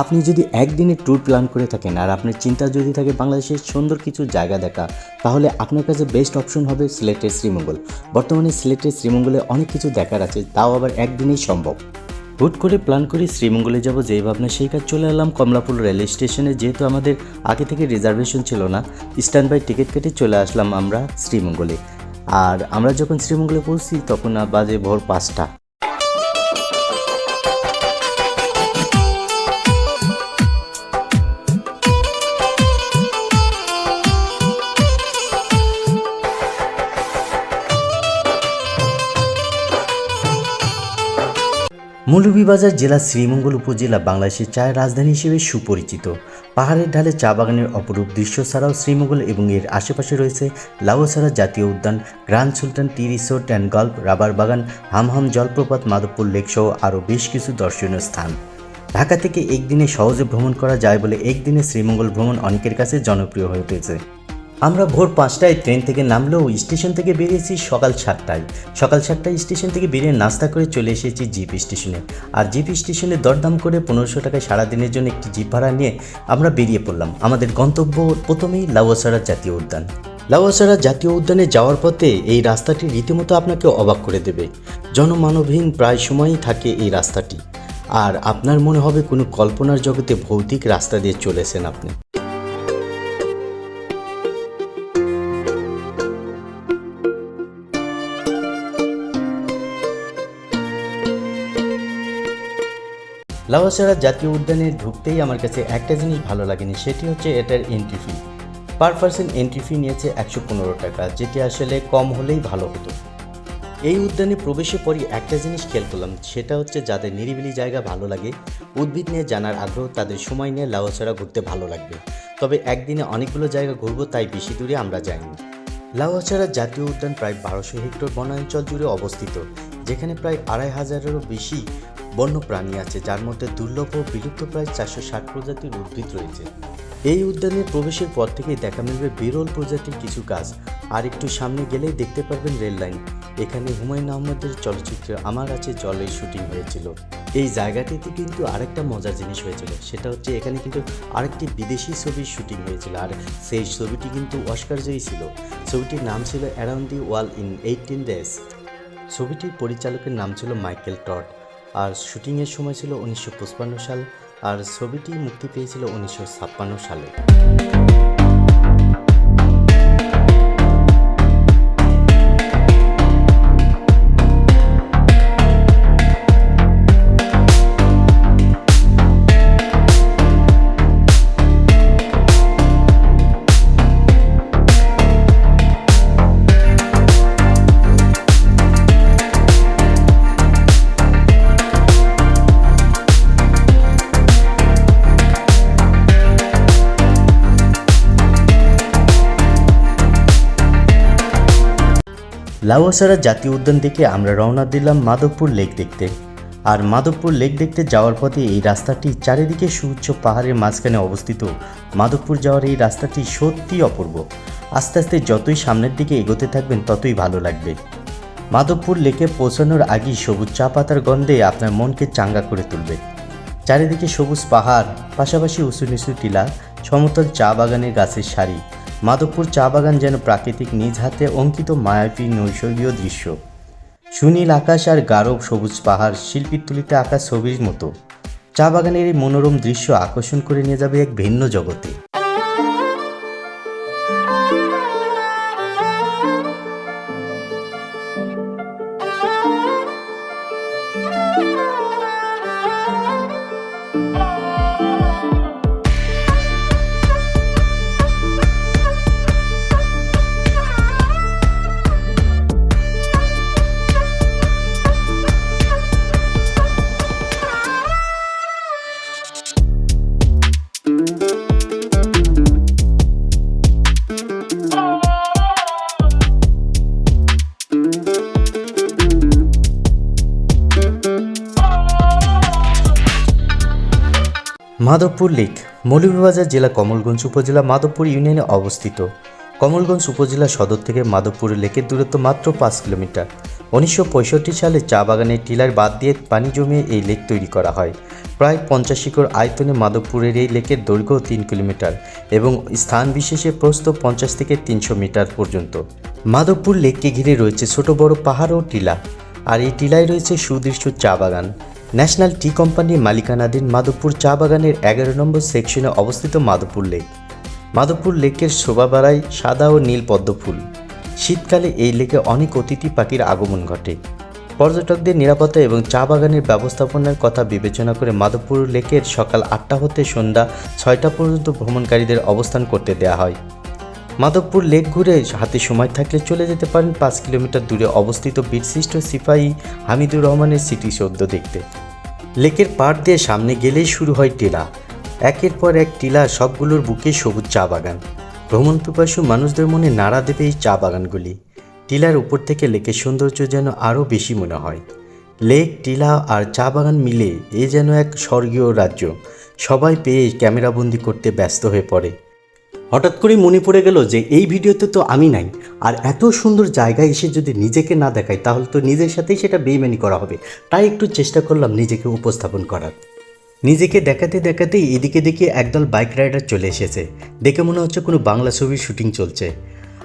আপনি যদি একদিনের ট্যুর প্ল্যান করে থাকেন আর আপনার চিন্তা যদি থাকে বাংলাদেশের সুন্দর কিছু জায়গা দেখা, তাহলে আপনার কাছে বেস্ট অপশন হবে সিলেটের শ্রীমঙ্গল। বর্তমানে সিলেটের শ্রীমঙ্গলে অনেক কিছু দেখার আছে, তাও আবার একদিনেই সম্ভব। হুট করে প্ল্যান করে শ্রীমঙ্গলে যাব যেই ভাবনা সেই কাজ চলে এলাম কমলাপুর রেল স্টেশনে যেহেতু আমাদের আগে থেকে রিজার্ভেশন ছিল না স্ট্যান্ড বাই টিকিট কেটে চলে আসলাম আমরা শ্রীমঙ্গলে। আর আমরা যখন শ্রীমঙ্গলে পৌঁছি, তখন বাজে ভোর পাঁচটা। মৌলভীবাজার জেলা শ্রীমঙ্গল উপজেলা বাংলাদেশের চায়ের রাজধানী হিসেবে সুপরিচিত। পাহাড়ের ঢালে চা বাগানের অপরূপ দৃশ্য ছাড়াও শ্রীমঙ্গল এবং এর আশেপাশে রয়েছে লাউসারা জাতীয় উদ্যান grand Sultan tea resort and golf, rubber বাগান, হামহাম জলপ্রপাত, মাধবপুর লেক সহ আরও বেশ কিছু দর্শনীয় স্থান। ঢাকা থেকে একদিনে সহজে ভ্রমণ করা যায় বলে একদিনে শ্রীমঙ্গল ভ্রমণ অনেকের কাছে জনপ্রিয় হয়ে উঠেছে। আমরা ভোর পাঁচটায় ট্রেন থেকে নামলেও স্টেশন থেকে বেরিয়েছি সকাল সাতটায়। সকাল সাতটায় স্টেশন থেকে বেরিয়ে নাস্তা করে চলে এসেছি জিপ স্টেশনে। আর জিপ স্টেশনে দরদাম করে পনেরোশো টাকায় সারাদিনের জন্য একটি জিপ ভাড়া নিয়ে আমরা বেরিয়ে পড়লাম। আমাদের গন্তব্য প্রথমেই লাউয়াসারা জাতীয় উদ্যান। লাউয়াসারা জাতীয় উদ্যানে যাওয়ার পথে এই রাস্তাটি রীতিমতো আপনাকে অবাক করে দেবে। জনমানবহীন প্রায় সময়ই থাকে এই রাস্তাটি। আর আপনার মনে হবে কোনো কল্পনার জগতে ভৌতিক রাস্তা দিয়ে চলেছেন আপনি। লাউয়াসারা জাতীয় উদ্যানে ঢুকতেই আমার কাছে একটা জিনিস ভালো লাগেনি, সেটি হচ্ছে এটার entry fee per person entry fee নিয়েছে একশো পনেরো টাকা, যেটি আসলে কম হলেই ভালো হতো। এই উদ্যানে প্রবেশের পরই একটা জিনিস খেয়াল করলাম, সেটা হচ্ছে যাদের নিরিবিলি জায়গা ভালো লাগে, উদ্ভিদ নিয়ে জানার আগ্রহ, তাদের সময় নিয়ে লাউয়াছড়া ঘুরতে ভালো লাগবে। তবে একদিনে অনেকগুলো জায়গা ঘুরবো, তাই বেশি দূরে আমরা যাইনি। লাউয়াছড়া জাতীয় উদ্যান প্রায় বারোশো হেক্টর বনাঞ্চল জুড়ে অবস্থিত, যেখানে প্রায় আড়াই হাজারেরও বেশি বন্য প্রাণী আছে যার মধ্যে দুর্লভ ও বিলুপ্ত প্রায় চারশো ষাট প্রজাতির উদ্ভিদ রয়েছে। এই উদ্যানের প্রবেশের পর থেকেই দেখা মিলবে বিরল প্রজাতির কিছু গাছ। আর একটু সামনে গেলেই দেখতে পারবেন রেল লাইন। এখানে হুমায়ুন আহমেদের চলচ্চিত্রে আমার আছে জলের শুটিং হয়েছিল। এই জায়গাটিতে কিন্তু আরেকটা মজার জিনিস হয়েছিল, সেটা হচ্ছে এখানে কিন্তু আরেকটি বিদেশি ছবির শুটিং হয়েছিল। আর সেই ছবিটি কিন্তু অস্কারজয়ী ছিল। ছবিটির নাম ছিল around the wall in eighteen days. ছবিটির পরিচালকের নাম ছিল মাইকেল টড। আর শুটিংয়ের সময় ছিল উনিশশো সাল আর ছবিটি মুক্তি পেয়েছিল উনিশশো ছাপ্পান্ন সালে। লাউয়াসারা জাতীয় উদ্যান থেকে আমরা রওনা দিলাম মাধবপুর লেক দেখতে। আর মাধবপুর লেক দেখতে যাওয়ার পথে এই রাস্তাটি চারিদিকে সুউচ্চ পাহাড়ের মাঝখানে অবস্থিত। মাধবপুর যাওয়ার এই রাস্তাটি সত্যি অপূর্ব। আস্তে আস্তে যতই সামনের দিকে এগোতে থাকবেন, ততই ভালো লাগবে। মাধবপুর লেকে পৌঁছানোর আগেই সবুজ চা পাতার গন্ধে আপনার মনকে চাঙ্গা করে তুলবে। চারিদিকে সবুজ পাহাড়, পাশাপাশি উঁচু নিচু টিলা, সমতল চা বাগানের গাছের সারি মাধবপুর চা বাগান যেন প্রাকৃতিক নিজ হাতে অঙ্কিত মায়াবী নৈসর্গীয় দৃশ্য। সুনীল আকাশ আর গাঢ় সবুজ পাহাড় শিল্পীর তুলিতে আঁকা ছবির মতো। চা বাগানের এই মনোরম দৃশ্য আকর্ষণ করে নিয়ে যাবে এক ভিন্ন জগতে। মাধবপুর লেক, মৌলভীবাজার জেলা কমলগঞ্জ উপজেলা মাধবপুর ইউনিয়নে অবস্থিত। কমলগঞ্জ উপজেলা সদর থেকে মাধবপুর লেকের দূরত্ব মাত্র পাঁচ কিলোমিটার। উনিশশো পঁয়ষট্টি সালে চা বাগানের টিলার বাদ দিয়ে পানি জমিয়ে এই লেক তৈরি করা হয়। প্রায় পঞ্চাশ একর আয়তনে মাধবপুরের এই লেকের দৈর্ঘ্য তিন কিলোমিটার এবং স্থান বিশেষে প্রস্থ পঞ্চাশ থেকে তিনশো মিটার পর্যন্ত। মাধবপুর লেককে ঘিরে রয়েছে ছোট বড় পাহাড় ও টিলা। আর এই টিলায় রয়েছে সুদৃশ্য চা বাগান। ন্যাশনাল টি কোম্পানির মালিকানাধীন মাধবপুর চা বাগানের এগারো নম্বর সেকশনে অবস্থিত মাধবপুর লেক। মাধবপুর লেকের শোভা বাড়ায় সাদা ও নীল পদ্ম ফুল। শীতকালে এই লেকে অনেক অতিথি পাখির আগমন ঘটে। পর্যটকদের নিরাপত্তা এবং চা বাগানের ব্যবস্থাপনার কথা বিবেচনা করে মাধবপুর লেকের সকাল আটটা হতে সন্ধ্যা ছয়টা পর্যন্ত ভ্রমণকারীদের অবস্থান করতে দেওয়া হয়। মাধবপুর লেক ঘুরে হাতে সময় থাকলে চলে যেতে পারেন পাঁচ কিলোমিটার দূরে অবস্থিত বীরশ্রেষ্ঠ সিপাহী হামিদুর রহমানের স্মৃতিসৌধ দেখতে। লেকের পাড় দিয়ে সামনে গেলেই শুরু হয় টিলা। একের পর এক টিলা সবগুলোর বুকে সবুজ চা বাগান। ভ্রমণ পিপাসু মানুষদের মনে নাড়া দেবে এই চা বাগানগুলি। টিলার উপর থেকে লেকের সৌন্দর্য যেন আরও বেশি মনে হয়। লেক, টিলা আর চা বাগান মিলে এ যেন এক স্বর্গীয় রাজ্য। সবাই পেয়ে ক্যামেরাবন্দি করতে ব্যস্ত হয়ে পড়ে। হঠাৎ করেই মনে পড়ে গেল যে এই ভিডিওতে তো আমি নাই। আর এত সুন্দর জায়গায় এসে যদি নিজেকে না দেখাই, তাহলে তো নিজের সাথেই সেটা বেইমানি করা হবে। তাই একটু চেষ্টা করলাম নিজেকে উপস্থাপন করার। নিজেকে দেখাতে দেখাতেই এদিকে দেখি একদল বাইক রাইডার চলে এসেছে। দেখে মনে হচ্ছে কোনো বাংলা ছবির শুটিং চলছে।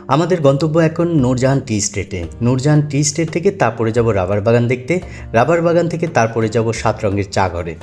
আমাদের গন্তব্য এখন নূরজাহান টি স্টেটে। নূরজাহান টি স্টেট থেকে তারপরে যাব রাবার বাগান দেখতে। রাবার বাগান থেকে তারপরে যাব সাত রঙের চা ঘরে।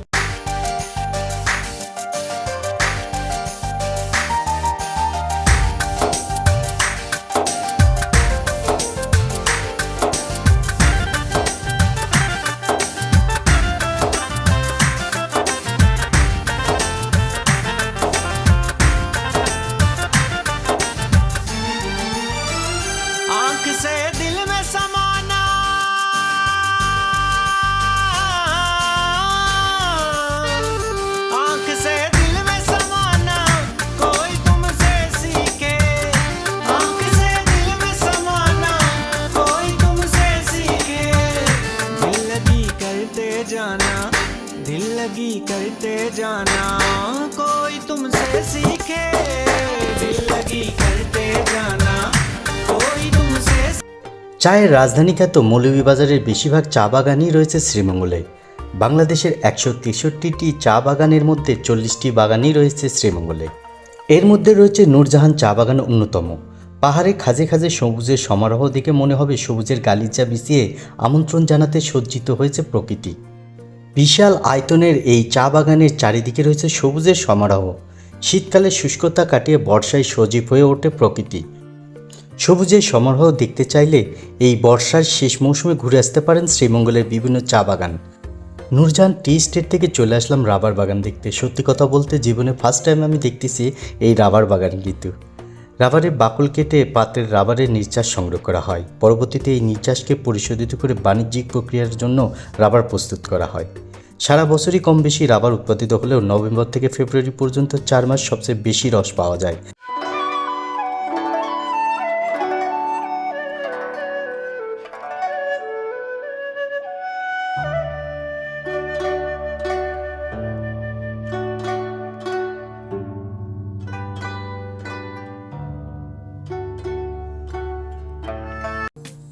চায়ের রাজধানী খ্যাত মৌলভীবাজারের বেশিরভাগ চা বাগানই রয়েছে শ্রীমঙ্গলে। বাংলাদেশের একশো তেষট্টিটি চা বাগানের মধ্যে চল্লিশটি বাগানই রয়েছে শ্রীমঙ্গলে। এর মধ্যে রয়েছে নূরজাহান চা বাগান অন্যতম। পাহাড়ে খাজে খাজে সবুজের সমারোহ দেখে মনে হবে সবুজের গালিচা বিছিয়ে আমন্ত্রণ জানাতে সজ্জিত হয়েছে প্রকৃতি। বিশাল আয়তনের এই চা বাগানের চারিদিকে রয়েছে সবুজের সমারোহ। শীতকালে শুষ্কতা কাটিয়ে বর্ষায় সজীব হয়ে ওঠে প্রকৃতি। সবুজের সমারোহ দেখতে চাইলে এই বর্ষার শেষ মৌসুমে ঘুরে আসতে পারেন শ্রীমঙ্গলের বিভিন্ন চা বাগান। নূরজাহান টি স্টেট থেকে চলে আসলাম রাবার বাগান দেখতে। সত্যি কথা বলতে জীবনে ফার্স্ট টাইম আমি দেখতেছি এই রাবার বাগান কিন্তু। রাবারের বাকল কেটে পাত্রের রাবারের নির্যাস সংগ্রহ করা হয়। পরবর্তীতে এই নির্যাসকে পরিশোধিত করে বাণিজ্যিক প্রক্রিয়ার জন্য রাবার প্রস্তুত করা হয়। সারা বছরই কম বেশি রাবার উৎপাদিত হলেও নভেম্বর থেকে ফেব্রুয়ারি পর্যন্ত চার মাস সবচেয়ে বেশি রস পাওয়া যায়।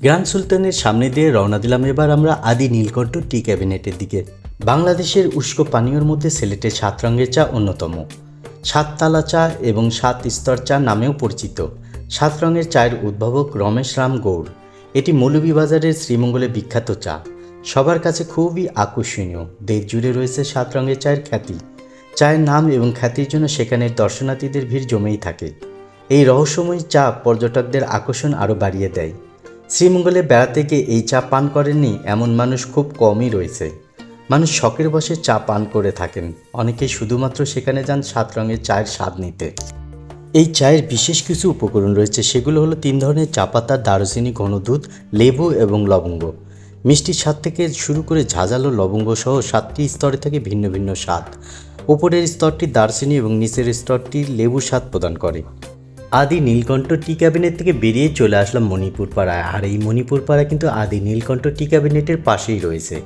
গ্র্যান্ড সুলতানের সামনে দিয়ে রওনা দিলাম এবার আমরা আদি নীলকণ্ঠ টি ক্যাবিনেটের দিকে। বাংলাদেশের উষ্ক পানীয়র মধ্যে সিলেটের সাত রঙের চা অন্যতম। সাততালা চা এবং সাত স্তর চা নামেও পরিচিত। সাত রঙের চায়ের উদ্ভাবক রমেশ রাম গৌড়। এটি মৌলভীবাজারের শ্রীমঙ্গলে বিখ্যাত চা। সবার কাছে খুবই আকর্ষণীয়। দেশ জুড়ে রয়েছে সাত রঙের চায়ের খ্যাতি। চায়ের নাম এবং খ্যাতির জন্য সেখানের দর্শনার্থীদের ভিড় জমেই থাকে। এই রহস্যময় চা পর্যটকদের আকর্ষণ আরও বাড়িয়ে দেয়। শ্রীমঙ্গলে বেড়াতে গিয়ে এই চা পান করেননি এমন মানুষ খুব কমই রয়েছে। মানুষ শখের বসে চা পান করে থাকেন। অনেকে শুধুমাত্র সেখানে যান সাত রঙের চায়ের স্বাদ নিতে। এই চায়ের বিশেষ কিছু উপকরণ রয়েছে, সেগুলো হলো তিন ধরনের চা পাতা, দারুচিনি ঘনদুধ লেবু এবং লবঙ্গ। মিষ্টির স্বাদ থেকে শুরু করে ঝাঁঝালো লবঙ্গ সহ সাতটি স্তরে থাকে ভিন্ন ভিন্ন স্বাদ। উপরের স্তরটি দারচিনি এবং নিচের স্তরটি লেবু স্বাদ প্রদান করে। আদি নীলকণ্ঠ টি ক্যাবিনেট থেকে বেরিয়ে চলে আসলাম মণিপুর পাড়ায় আর এই মণিপুর পাড়া কিন্তু আদি নীলকণ্ঠ টি ক্যাবিনেটের পাশেই রয়েছে।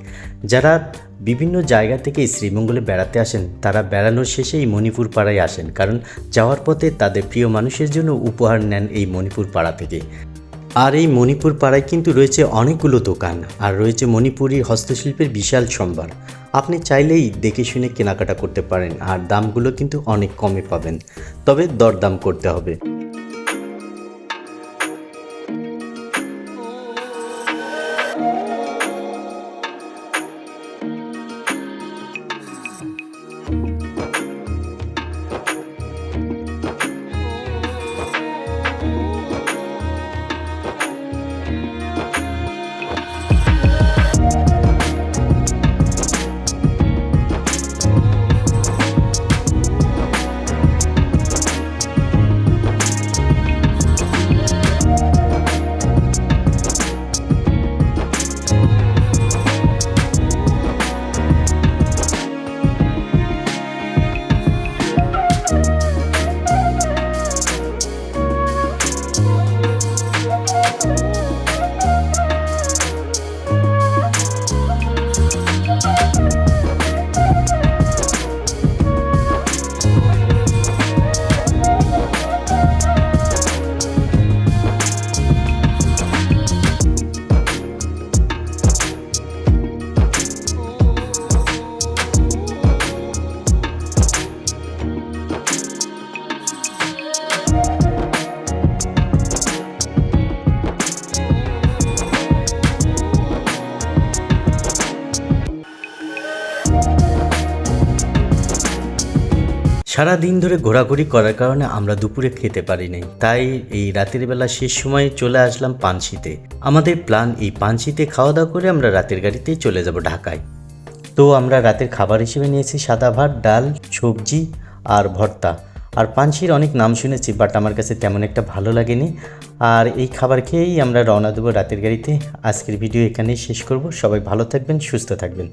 যারা বিভিন্ন জায়গা থেকে শ্রীমঙ্গলে বেড়াতে আসেন, তারা বেড়ানোর শেষে এই মণিপুর পাড়ায় আসেন। কারণ যাওয়ার পথে তাদের প্রিয় মানুষের জন্য উপহার নেন এই মণিপুর পাড়া থেকে। আর এই মণিপুর পাড়ায় কিন্তু রয়েছে অনেকগুলো দোকান আর রয়েছে মণিপুরি হস্তশিল্পের বিশাল সম্ভার। আপনি চাইলেই দেখে শুনে কেনাকাটা করতে পারেন আর দামগুলো কিন্তু অনেক কমে পাবেন। তবে দরদাম করতে হবে। সারা দিন ধরে ঘোরাঘুরি করার কারণে আমরা দুপুরে খেতে পারি নাই তাই এই রাতের বেলা শেষ সময়ে চলে আসলাম পানশিতে আমাদের প্ল্যান এই পানশিতে খাওয়া দাওয়া করে আমরা রাতের গাড়িতে চলে যাব ঢাকায়। তো আমরা রাতের খাবার হিসেবে নিয়েছি সাদা ভাত, ডাল, সবজি আর ভর্তা। আর পানশির অনেক নাম শুনেছি, বাট আমার কাছে তেমন একটা ভালো লাগেনি। আর এই খাবার খেয়েই আমরা রওনা দেবো রাতের গাড়িতে। আজকের ভিডিও এখানেই শেষ করব। সবাই ভালো থাকবেন, সুস্থ থাকবেন।